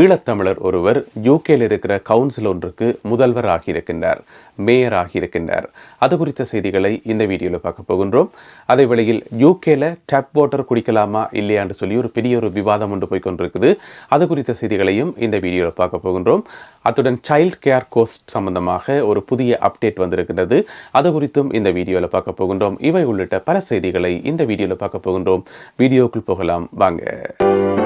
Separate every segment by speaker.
Speaker 1: ஈழத்தமிழர் ஒருவர் யூகேல இருக்கிற கவுன்சில் ஒன்றுக்கு முதல்வர் ஆகியிருக்கின்றார் மேயர் ஆகியிருக்கின்றார். அது குறித்த செய்திகளை இந்த வீடியோவில் பார்க்க போகின்றோம். அதே வேளையில் யூகேல டேப் வாட்டர் குடிக்கலாமா இல்லையான்னு சொல்லி ஒரு பெரிய ஒரு விவாதம் ஒன்று போய் கொண்டிருக்குது. அது குறித்த செய்திகளையும் இந்த வீடியோவில் பார்க்க போகின்றோம். அத்துடன் சைல்ட் கேர் கோஸ்ட் சம்பந்தமாக ஒரு புதிய அப்டேட் வந்திருக்கிறது அது குறித்தும் இந்த வீடியோவில் பார்க்க போகின்றோம். இவை உள்ளிட்ட பல செய்திகளை இந்த வீடியோவில் பார்க்க போகின்றோம். வீடியோக்குள் போகலாம். வாங்க.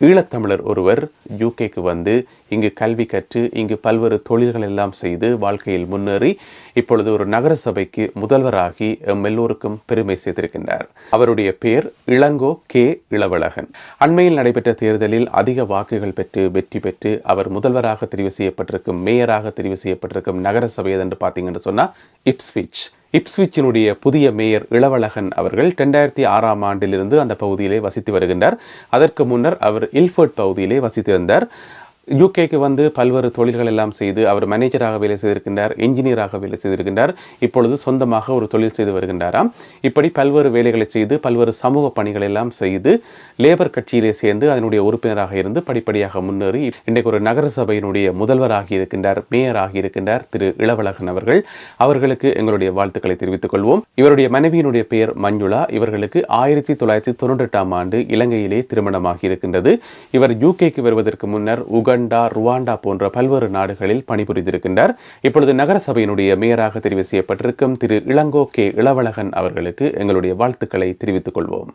Speaker 1: ஈழத்தமிழர் ஒருவர் யூகேக்கு வந்து இங்கு கல்வி கற்று இங்கு பல்வேறு தொழில்கள் எல்லாம் செய்து வாழ்க்கையில் முன்னேறி இப்பொழுது ஒரு நகர சபைக்கு முதல்வராகி எம் எல்லோருக்கும் பெருமை சேர்த்திருக்கின்றார். அவருடைய பெயர் இளங்கோ கே. இளவழகன். அண்மையில் நடைபெற்ற தேர்தலில் அதிக வாக்குகள் பெற்று வெற்றி பெற்று அவர் முதல்வராக தெரிவு செய்யப்பட்டிருக்கும் மேயராக தெரிவு செய்யப்பட்டிருக்கும் நகர சபை என்று பார்த்தீங்கன்னு சொன்னால் இப்ஸ்விச் இப்ஸ்விச்சினுடைய புதிய மேயர் இளவழகன் அவர்கள் ரெண்டாயிரத்தி ஆறாம் ஆண்டிலிருந்து அந்த பகுதியிலே வசித்து வருகின்றார். அதற்கு முன்னர் அவர் இல்ஃபர்ட் பகுதியிலே வசித்து வந்தார் யூகேக்கு வந்து பல்வேறு தொழில்கள் எல்லாம் செய்து அவர் மேனேஜராக வேலை செய்திருக்கின்றார் இன்ஜினியராக வேலை செய்திருக்கின்றார். இப்பொழுது சொந்தமாக ஒரு தொழில் செய்து வருகின்றாராம். இப்படி பல்வேறு வேலைகளை செய்து பல்வேறு சமூக பணிகள் எல்லாம் செய்து லேபர் கட்சியிலே சேர்ந்து அதனுடைய உறுப்பினராக இருந்து படிப்படியாக முன்னேறி இன்றைக்கு ஒரு நகரசபையினுடைய முதல்வராக முதல்வராகி இருக்கின்றார் மேயராகி இருக்கின்றார் திரு இளவழகன் அவர்கள். அவர்களுக்கு எங்களுடைய வாழ்த்துக்களை தெரிவித்துக் கொள்வோம். இவருடைய மனைவியினுடைய பெயர் மஞ்சுளா. இவர்களுக்கு ஆயிரத்தி தொள்ளாயிரத்தி தொண்ணூற்றி எட்டாம் ஆண்டு இலங்கையிலே திருமணமாகி இருக்கின்றது. இவர் யூகேக்கு வருவதற்கு முன்னர் உகன் உகண்டா ருவாண்டா போன்ற பல்வேறு நாடுகளில் பணிபுரிந்திருக்கின்றார். இப்பொழுது நகரசபையினுடைய மேயராக தெரிவு செய்யப்பட்டிருக்கும் திரு இளங்கோ கே இளவழகன் அவர்களுக்கு எங்களுடைய வாழ்த்துக்களை தெரிவித்துக் கொள்வோம்.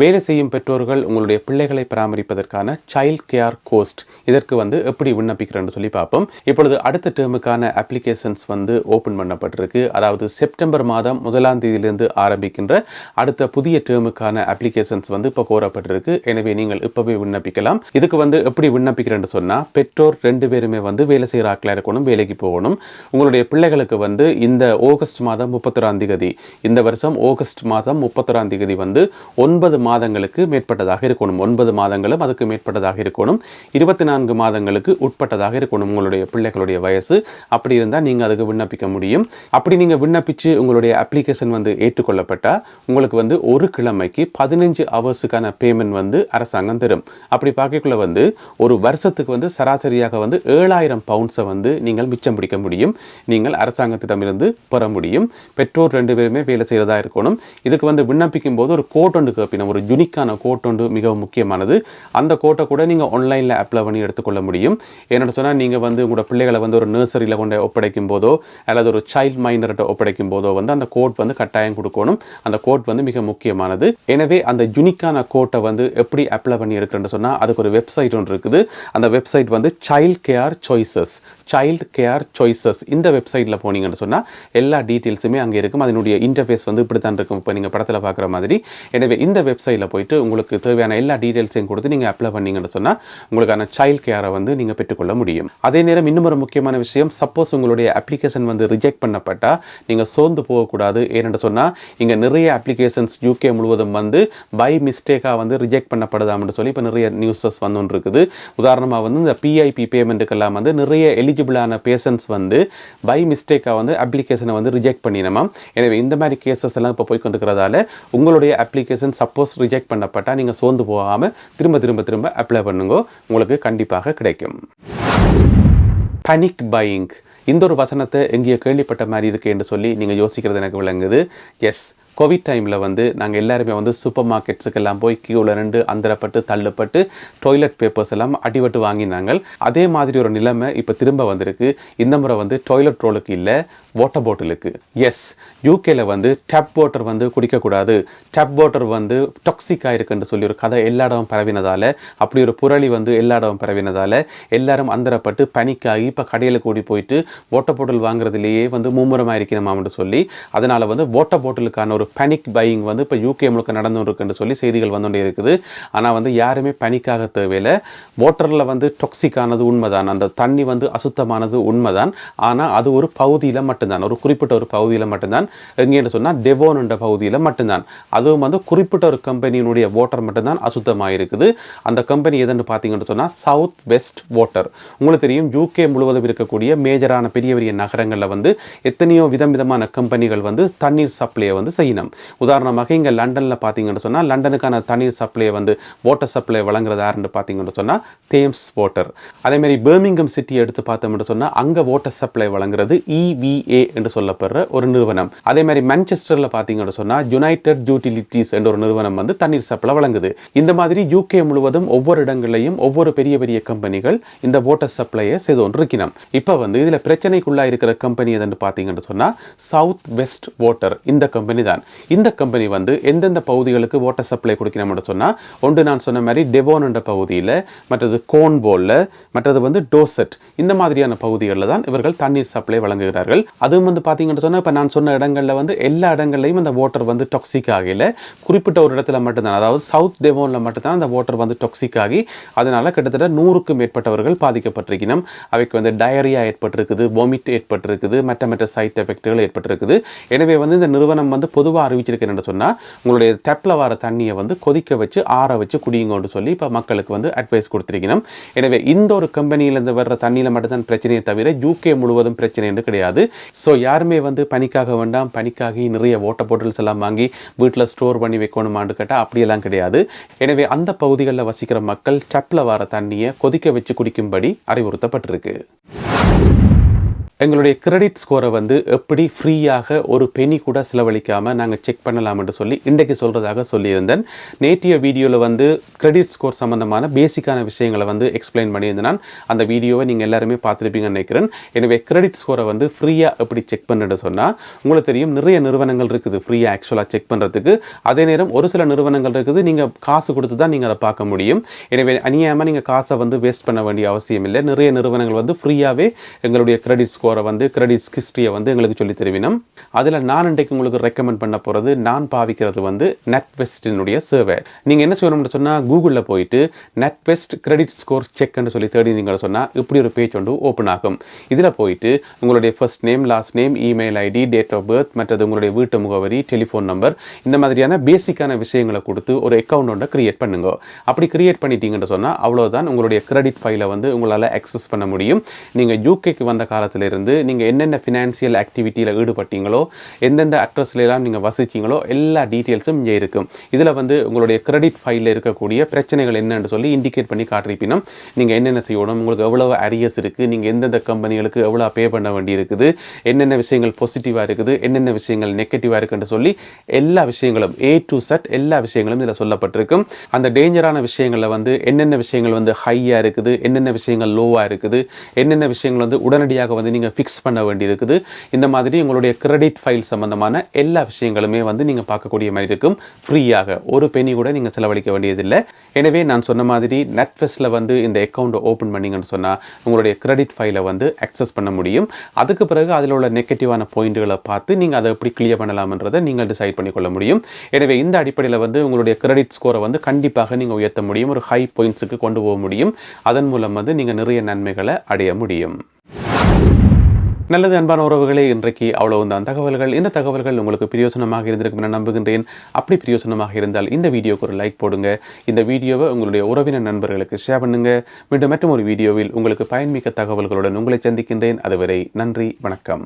Speaker 1: வேலை செய்யும் பெற்றோர்கள் உங்களுடைய பிள்ளைகளை பராமரிப்பதற்கான சைல்ட் கேர் கோஸ்ட் இதற்கு வந்து எப்படி விண்ணப்பிக்கிறேன்னு சொல்லி பார்ப்போம். இப்பொழுது அடுத்த டேர்முக்கான அப்ளிகேஷன்ஸ் வந்து ஓப்பன் பண்ணப்பட்டிருக்கு. அதாவது செப்டம்பர் மாதம் முதலாம் தேதியிலிருந்து ஆரம்பிக்கின்ற அடுத்த புதிய டேர்முக்கான அப்ளிகேஷன்ஸ் வந்து இப்போ கோரப்பட்டிருக்கு. எனவே நீங்கள் இப்போவே விண்ணப்பிக்கலாம். இதுக்கு வந்து எப்படி விண்ணப்பிக்கிறேன்னு சொன்னால் பெற்றோர் ரெண்டு பேருமே வந்து வேலை செய்கிற ஆட்களாக இருக்கணும் வேலைக்கு போகணும். உங்களுடைய பிள்ளைகளுக்கு வந்து இந்த ஆகஸ்ட் மாதம் முப்பத்தொராம் தேதி இந்த வருஷம் ஆகஸ்ட் மாதம் முப்பத்தொராம் தேதி வந்து ஒன்பது மாதங்களுக்கு மேற்பட்டதாக இருக்கணும். ஒன்பது மாதங்களும் அதுக்கு மேற்பட்டதாக இருக்கணும். இருபத்தி நான்கு மாதங்களுக்கு உட்பட்டதாக இருக்கணும் உங்களுடைய பிள்ளைகளுடைய வயசு. அப்படி இருந்தால் நீங்கள் அதுக்கு விண்ணப்பிக்க முடியும். அப்படி நீங்கள் விண்ணப்பித்து உங்களுடைய அப்ளிகேஷன் வந்து ஏற்றுக்கொள்ளப்பட்டால் உங்களுக்கு வந்து ஒரு கிழமைக்கு பதினஞ்சு ஹவர்ஸுக்கான பேமெண்ட் வந்து அரசாங்கம் தரும். அப்படி பார்க்கக்குள்ள வந்து ஒரு வருஷத்துக்கு வந்து சராசரியாக வந்து ஏழாயிரம் பவுண்ட்ஸை வந்து நீங்கள் மிச்சம் பிடிக்க முடியும். நீங்கள் அரசாங்கத்திடமிருந்து பெற முடியும். பெற்றோர் ரெண்டு பேருமே வேலை செய்கிறதா இருக்கணும். இதுக்கு வந்து விண்ணப்பிக்கும் போது ஒரு கோட் ஒன்று கேப்பினம். ஒரு யுனிக்கான கோட் ஒன்று மிகவும் முக்கியமானது. அந்த கோட்டை கூட நீங்கள் ஆன்லைனில் அப்ளை பண்ணி எடுத்துக்கொள்ள முடியும். என்னென்னு சொன்னால் நீங்கள் வந்து உங்களோட பிள்ளைகளை வந்து ஒரு நர்சரியில் கொண்டு ஒப்படைக்கும் போதோ அல்லது ஒரு சைல்ட் மைனர்கிட்ட ஒப்படைக்கும் போதோ வந்து அந்த கோட் வந்து கட்டாயம் கொடுக்கணும். அந்த கோட் வந்து மிக முக்கியமானது. எனவே அந்த யுனிக்கான கோட்டை வந்து எப்படி அப்ளை பண்ணி எடுக்கிறேன்னு சொன்னால் அதுக்கு ஒரு வெப்சைட் ஒன்று இருக்குது. அந்த வெப்சைட் வந்து child care choices child care choices இந்த வெப்சைட்டில் போனீங்கன்னு சொன்னால் எல்லா டீட்டெயில்ஸுமே அங்கே இருக்கும். அதனுடைய இன்டர்ஃபேஸ் வந்து இப்படி தான் இருக்கும். இப்போ நீங்கள் படத்தில் பார்க்குற மாதிரி. எனவே இந்த வெப் வெப்சைட்டில் போயிட்டு உங்களுக்கு தேவையான எல்லா டீட்டெயில்ஸையும் கொடுத்து நீங்கள் அப்ளை பண்ணீங்கன்னு சொன்னால் உங்களுக்கான சைல்ட் கேரை வந்து நீங்கள் பெற்றுக்கொள்ள முடியும். அதே நேரம் இன்னும் ஒரு முக்கியமான விஷயம் சப்போஸ் உங்களுடைய அப்ளிகேஷன் வந்து ரிஜெக்ட் பண்ணப்பட்டால் நீங்கள் சோர்ந்து போகக்கூடாது. ஏனென்று சொன்னால் இங்கே நிறைய அப்ளிகேஷன்ஸ் யூகே முழுவதும் வந்து பை மிஸ்டேக்காக வந்து ரிஜெக்ட் பண்ணப்படுதாம்னு சொல்லி இப்போ நிறைய நியூஸஸ் வந்து இருக்குது. உதாரணமாக வந்து இந்த பிஐபி பேமெண்ட்டுக்கெல்லாம் வந்து நிறைய எலிஜிபிளான பேஷன்ஸ் வந்து பை மிஸ்டேக்காக வந்து அப்ளிகேஷனை வந்து ரிஜெக்ட் பண்ணினோமா எனவே இந்த மாதிரி கேசஸ் எல்லாம் இப்போ போய் கொண்டிருக்கிறதால உங்களுடைய அப்ளிகேஷன் சப்போஸ் ரிஜெக்ட் பண்ணப்பட்டால் நீங்கள் சோர்ந்து போகாமல் திரும்ப திரும்ப திரும்ப அப்ளை பண்ணுங்க. உங்களுக்கு கண்டிப்பாக கிடைக்கும். பனிக் பையிங் இந்த ஒரு வசனத்தை எங்கேயோ கேள்விப்பட்ட மாதிரி இருக்கு என்று சொல்லி நீங்கள் யோசிக்கிறது எனக்கு விளங்குது. எஸ் கோவிட் டைமில் வந்து நாங்கள் எல்லாருமே வந்து சூப்பர் மார்க்கெட்ஸுக்கெல்லாம் போய் கியூவில் நின்று அந்தரப்பட்டு தள்ளப்பட்டு டாய்லெட் பேப்பர்ஸ் எல்லாம் அடிபட்டு வாங்கினாங்க. அதே மாதிரி ஒரு நிலைமை இப்போ திரும்ப வந்திருக்கு. இந்த முறை வந்து டாய்லெட் ரோலுக்கு இல்லை வாட்டர் பாட்டிலுக்கு எஸ் யூகேல வந்து டேப் வாட்டர் வந்து குடிக்கக்கூடாது. டேப் வாட்டர் வந்து டாக்ஸிக்காக இருக்குன்னு சொல்லி ஒரு கதை எல்லா இடமும் பரவினதால் அப்படி ஒரு புரளி வந்து எல்லா இடமும் பரவினதால் எல்லாரும் அந்தரப்பட்டு பனிக்காகி இப்போ கடையில் கூடி போயிட்டு வாட்டர் பாட்டில் வாங்குறதுலேயே வந்து மும்முரமாக இருக்கணுமாம்னு சொல்லி அதனால் வந்து வாட்டர் பாட்டிலுக்கான ஒரு பேனிக் பையிங் வந்து இப்போ யூகே முழுக்க நடந்துருக்குன்னு சொல்லி செய்திகள் வந்துகிட்டே இருக்குது. ஆனால் வந்து யாருமே பனிக்காக தேவையில்லை. வாட்டரில் வந்து டொக்ஸிக்கானது உண்மைதான். அந்த தண்ணி வந்து அசுத்தமானது உண்மைதான். ஆனால் அது ஒரு பகுதியில் மட்டும்தான். ஒரு குறிப்பிட்ட ஒரு பகுதியில் மட்டும்தான். எங்கேன்னு சொன்னால் டெவோன் என்ற பகுதியில் மட்டும்தான். அதுவும் வந்து குறிப்பிட்ட ஒரு கம்பெனியினுடைய வாட்டர் மட்டும்தான் அசுத்தமாக இருக்குது அந்த கம்பெனி எதுன்னு பார்த்தீங்கன்னு சொன்னால் சவுத் வெஸ்ட் வாட்டர் உங்களுக்கு தெரியும் யூகே முழுவதும் இருக்கக்கூடிய மேஜரான பெரிய பெரிய நகரங்களில் வந்து எத்தனையோ விதம் விதமான கம்பெனிகள் வந்து தண்ணீர் சப்ளையை வந்து செய்ய இனம் உதாரணமாக இங்கே லண்டனில் பார்த்தீங்கன்னு சொன்னால் லண்டனுக்கான தண்ணீர் சப்ளையை வந்து வாட்டர் சப்ளை வழங்குறது யாருன்னு பார்த்தீங்கன்னு சொன்னால் தேம்ஸ் வாட்டர் அதேமாரி பேர்மிங்கம் சிட்டி எடுத்து பார்த்தோம்னு சொன்னால் அங்கே வாட்டர் சப்ளை வழங்குறது இவிஏ என்று சொல்லப்படுற ஒரு நிறுவனம். அதே மாதிரி மேன்செஸ்டரில் பார்த்தீங்கன்னு சொன்னால் யுனைடெட் யூட்டிலிட்டிஸ் என்ற ஒரு நிறுவனம் வந்து தண்ணீர் சப்ளை வழங்குது. இந்த மாதிரி யூகே முழுவதும் ஒவ்வொரு இடங்களையும் ஒவ்வொரு பெரிய பெரிய கம்பெனிகள் இந்த வாட்டர் சப்ளையை செய்து கொண்டிருக்கணும் இப்போ வந்து இதில் பிரச்சனைக்குள்ளா இருக்கிற கம்பெனி எதுன்னு பார்த்தீங்கன்னு சொன்னால் சவுத் வெஸ்ட் வாட்டர் இந்த கம்பெனி தான் இந்த கம்பெனி வந்து எந்தெந்த பகுதிகளுக்கு வாட்டர் சப்ளை கொடுக்கணும்னு சொன்னால் ஒன்று நான் சொன்ன மாதிரி டெவோன் என்ற பகுதியில் மற்றது கோன்போலில் மற்றது வந்து டோசெட் இந்த மாதிரியான பகுதிகளில் தான் இவர்கள் தண்ணீர் சப்ளை வழங்குகிறார்கள். அதுவும் வந்து பார்த்தீங்கன்னு சொன்னால் இப்போ நான் சொன்ன இடங்களில் வந்து எல்லா இடங்கள்லையும் அந்த வாட்டர் வந்து டாக்ஸிக் ஆகல. குறிப்பிட்ட ஒரு இடத்துல மட்டும்தான் அதாவது சவுத் டெவோனில் மட்டும்தான் அந்த வாட்டர் வந்து டாக்ஸிக் ஆகி அதனால் கிட்டத்தட்ட நூறுக்கும் மேற்பட்டவர்கள் பாதிக்கப்பட்டிருக்கணும் அவைக்கு வந்து டயரியா ஏற்பட்டிருக்குது வாமிட் ஏற்பட்டிருக்குது மற்ற மற்ற சைட் எஃபெக்ட்கள் ஏற்பட்டிருக்குது. எனவே வந்து இந்த நிறுவனம் வந்து பொதுவாக அறிவிச்சிருக்கிறேன்னு சொன்னால் உங்களுடைய தெப்பில் வர தண்ணியை வந்து கொதிக்க வச்சு ஆற வச்சு குடியுங்கன்னு சொல்லி இப்போ மக்களுக்கு வந்து அட்வைஸ் கொடுத்துருக்கணும். எனவே இந்த ஒரு கம்பெனியிலேருந்து வர்ற தண்ணியில் மட்டும்தான் பிரச்சனையை தவிர யூகே முழுவதும் பிரச்சனை என்று கிடையாது. ஸோ யாருமே வந்து பனிக்காக வேண்டாம் பனிக்காகி நிறைய வாட்டர் பாட்டில்ஸ் எல்லாம் வாங்கி வீட்டில் ஸ்டோர் பண்ணி வைக்கணுமான்னு கேட்டால் அப்படியெல்லாம் கிடையாது. எனவே அந்த பகுதிகளில் வசிக்கிற மக்கள் டப்பில் வர தண்ணியை கொதிக்க வச்சு குடிக்கும்படி அறிவுறுத்தப்பட்டிருக்கு. எங்களுடைய கிரெடிட் ஸ்கோரை வந்து எப்படி ஃப்ரீயாக ஒரு பெனி கூட செலவழிக்காமல் நாங்கள் செக் பண்ணலாம்னு சொல்லி இன்றைக்கு சொல்கிறதாக சொல்லியிருந்தேன். நேற்றைய வீடியோவில் வந்து கிரெடிட் ஸ்கோர் சம்மந்தமான பேசிக்கான விஷயங்களை வந்து எக்ஸ்பிளைன் பண்ணியிருந்தேன். அந்த வீடியோவை நீங்கள் எல்லாருமே பார்த்துருப்பீங்கன்னு நினைக்கிறேன். எனவே கிரெடிட் ஸ்கோரை வந்து ஃப்ரீயாக எப்படி செக் பண்ணுன்னு சொன்னால் உங்களுக்கு தெரியும் நிறைய நிறுவனங்கள் இருக்குது ஃப்ரீயாக ஆக்சுவலாக செக் பண்ணுறதுக்கு அதே நேரம் ஒரு சில நிறுவனங்கள் இருக்குது நீங்கள் காசு கொடுத்து தான் நீங்கள் அதை பார்க்க முடியும். எனவே அநியாயமாக நீங்கள் காசை வந்து வேஸ்ட் பண்ண வேண்டிய அவசியம் இல்லை. நிறைய நிறுவனங்கள் வந்து ஃப்ரீயாகவே எங்களுடைய கிரெடிட் ஸ்கோர் வந்து கிரெடிட் ஹிஸ்ட்ரியை வந்து எங்களுக்கு சொல்லி தருவினோம். அதில் நான் இன்றைக்கு உங்களுக்கு ரெக்கமெண்ட் பண்ண போகிறது நான் பாவிக்கிறது வந்து நெட்வெஸ்டினுடைய சேவை நீங்கள் என்ன செய்யணும்னு சொன்னால் கூகுளில் போயிட்டு நெட்வெஸ்ட் கிரெடிட் ஸ்கோர் செக்னு சொல்லி தேடி நீங்கள் சொன்னால் இப்படி ஒரு பேஜ் வந்து ஓப்பன் ஆகும். இதில் போயிட்டு உங்களுடைய first name last name email ID date of birth மற்றது உங்களுடைய வீட்டு முகவரி டெலிஃபோன் நம்பர் இந்த மாதிரியான பேசிக்கான விஷயங்களை கொடுத்து ஒரு அக்கௌண்ட் ஒன்றை கிரியேட் பண்ணுங்க. அப்படி கிரியேட் பண்ணிட்டீங்கன்னு சொன்னால் அவ்வளோதான் உங்களுடைய கிரெடிட் ஃபைலை வந்து உங்களால் அக்சஸ் பண்ண முடியும். நீங்கள் யூகேக்கு வந்த காலத்திலிருந்து நீங்கள் என்னென்ன ஃபினான்சியல் ஆக்டிவிட்டியில் ஈடுபட்டீங்களோ எந்தெந்த அட்ரஸ்லாம் நீங்கள் வசிச்சிங்களோ எல்லா டீட்டெயில்ஸும் இங்கே இருக்கும் இதில் வந்து உங்களுடைய கிரெடிட் ஃபைலில் இருக்கக்கூடிய பிரச்சனைகள் என்னன்னு சொல்லி இண்டிகேட் பண்ணி காட்டிருப்பினும் நீங்கள் என்னென்ன செய்யணும் உங்களுக்கு எவ்வளோ அரியஸ் இருக்குது நீங்கள் எந்தெந்த கம்பெனிகளுக்கு எவ்வளோ பே பண்ண வேண்டி இருக்குது என்னென்ன விஷயங்கள் பாசிட்டிவாக இருக்குது என்னென்ன விஷயங்கள் நெகட்டிவாக இருக்குன்னு சொல்லி எல்லா விஷயங்களும் ஏ டு செட் எல்லா விஷயங்களும் இதில் சொல்லப்பட்டிருக்கும். அந்த டேஞ்சரான விஷயங்களில் வந்து என்னென்ன விஷயங்கள் வந்து ஹையாக இருக்குது என்னென்ன விஷயங்கள் லோவாக இருக்குது என்னென்ன விஷயங்கள் வந்து உடனடியாக வந்து நீங்கள் ஃபிக்ஸ் பண்ண வேண்டியிருக்குது. இந்த மாதிரி உங்களுடைய கிரெடிட் ஃபைல் சம்பந்தமான எல்லா விஷயங்களுமே வந்து நீங்கள் பார்க்கக்கூடிய மாதிரி இருக்கும். ஃப்ரீயாக ஒரு பெனி கூட நீங்கள் செலவழிக்க வேண்டியதில்லை. எனவே நான் சொன்ன மாதிரி நெட்ஃபெஸ்ட்டில் வந்து இந்த அக்கௌண்ட்டை ஓப்பன் பண்ணீங்கன்னு சொன்னால் உங்களுடைய கிரெடிட் ஃபைலை வந்து அக்சஸ் பண்ண முடியும். அதுக்கு பிறகு அதில் உள்ள நெகட்டிவான பாயிண்ட்டுகளை பார்த்து நீங்கள் அதை எப்படி கிளியர் பண்ணலாம்ன்றதை நீங்கள் டிசைட் பண்ணிக்கொள்ள முடியும். எனவே இந்த அடிப்படையில் வந்து உங்களுடைய கிரெடிட் ஸ்கோரை வந்து கண்டிப்பாக நீங்கள் உயர்த்த முடியும். ஒரு ஹை பாயிண்ட்ஸுக்கு கொண்டு போக முடியும். அதன் மூலம் வந்து நீங்கள் நிறைய நன்மைகளை அடைய முடியும். நல்லது அன்பான உறவுகளே இன்றைக்கு அவ்வளவுதான். தகவல்கள் இந்த தகவல்கள் உங்களுக்கு பிரயோஜனமாக இருந்திருக்கும் என நம்புகின்றேன். அப்படி பிரயோஜனமாக இருந்தால் இந்த வீடியோக்கு ஒரு லைக் போடுங்க. இந்த வீடியோவை உங்களுடைய உறவினர் நண்பர்களுக்கு ஷேர் பண்ணுங்க. மீண்டும் மற்றும் ஒரு வீடியோவில் உங்களுக்கு பயன்மிக்க தகவல்களுடன் உங்களை சந்திக்கின்றேன். அதுவரை நன்றி வணக்கம்.